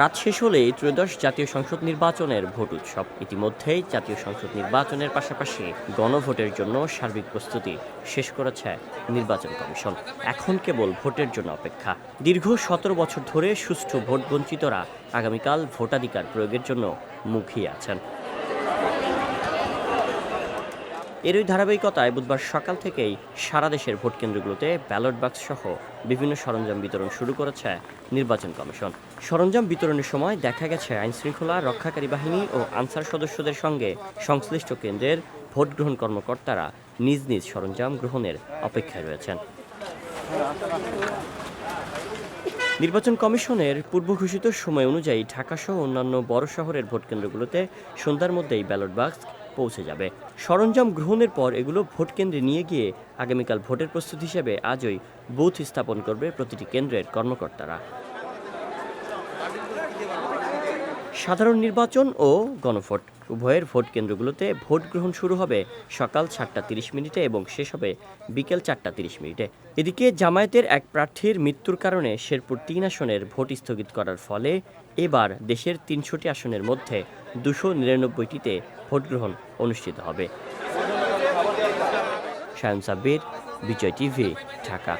রাত শেষ হলেই ত্রয়োদশ জাতীয় সংসদ নির্বাচনের ভোট উৎসব। ইতিমধ্যেই জাতীয় সংসদ নির্বাচনের পাশাপাশি গণভোটের জন্য সার্বিক প্রস্তুতি শেষ করেছে নির্বাচন কমিশন। এখন কেবল ভোটের জন্য অপেক্ষা। দীর্ঘ সতেরো বছর ধরে সুষ্ঠু ভোট বঞ্চিতরা আগামীকাল ভোটাধিকার প্রয়োগের জন্য মুখিয়ে আছেন। এরই ধারাবাহিকতায় বুধবার সকাল থেকেই সারা দেশের ভোট কেন্দ্রগুলোতে ব্যালট বাক্স সহ বিভিন্ন সরঞ্জাম বিতরণ শুরু করেছে নির্বাচন কমিশন। সরঞ্জাম বিতরণের সময় দেখা গেছে আইনশৃঙ্খলা রক্ষাকারী বাহিনী ও আনসার সদস্যদের সঙ্গে সংশ্লিষ্ট কেন্দ্রের ভোট গ্রহণ কর্মকর্তারা নিজ নিজ সরঞ্জাম গ্রহণের অপেক্ষায় রয়েছেন। নির্বাচন কমিশনের পূর্ব ঘোষিত সময় অনুযায়ী ঢাকাসহ অন্যান্য বড় শহরের ভোট কেন্দ্রগুলোতে সন্ধ্যার মধ্যেই ব্যালট বাক্স পৌঁছে যাবে। সরঞ্জাম গ্রহণের পর এগুলো ভোট কেন্দ্রে নিয়ে গিয়ে আগামীকাল ভোটের প্রস্তুতি হিসেবে আজই বুথ স্থাপন করবে প্রতিটি কেন্দ্রের কর্মকর্তারা। সাধারণ নির্বাচন ও গণভোট। উভয়ের ভোট কেন্দ্রগুলোতে ভোট গ্রহণ শুরু হবে সকাল সাতটা তিরিশ মিনিটে এবং শেষ হবে বিকেল চারটা তিরিশ মিনিটে। এদিকে জামায়াতের এক প্রার্থীর মৃত্যুর কারণে শেরপুর তিন আসনের ভোট স্থগিত করার ফলে এবার দেশের তিনশোটি আসনের মধ্যে দুশো নিরানব্বইটিতে ভোট গ্রহণ অনুষ্ঠিত হবে। সায়ন সাব্বির, বিজয় টিভি, ঢাকা।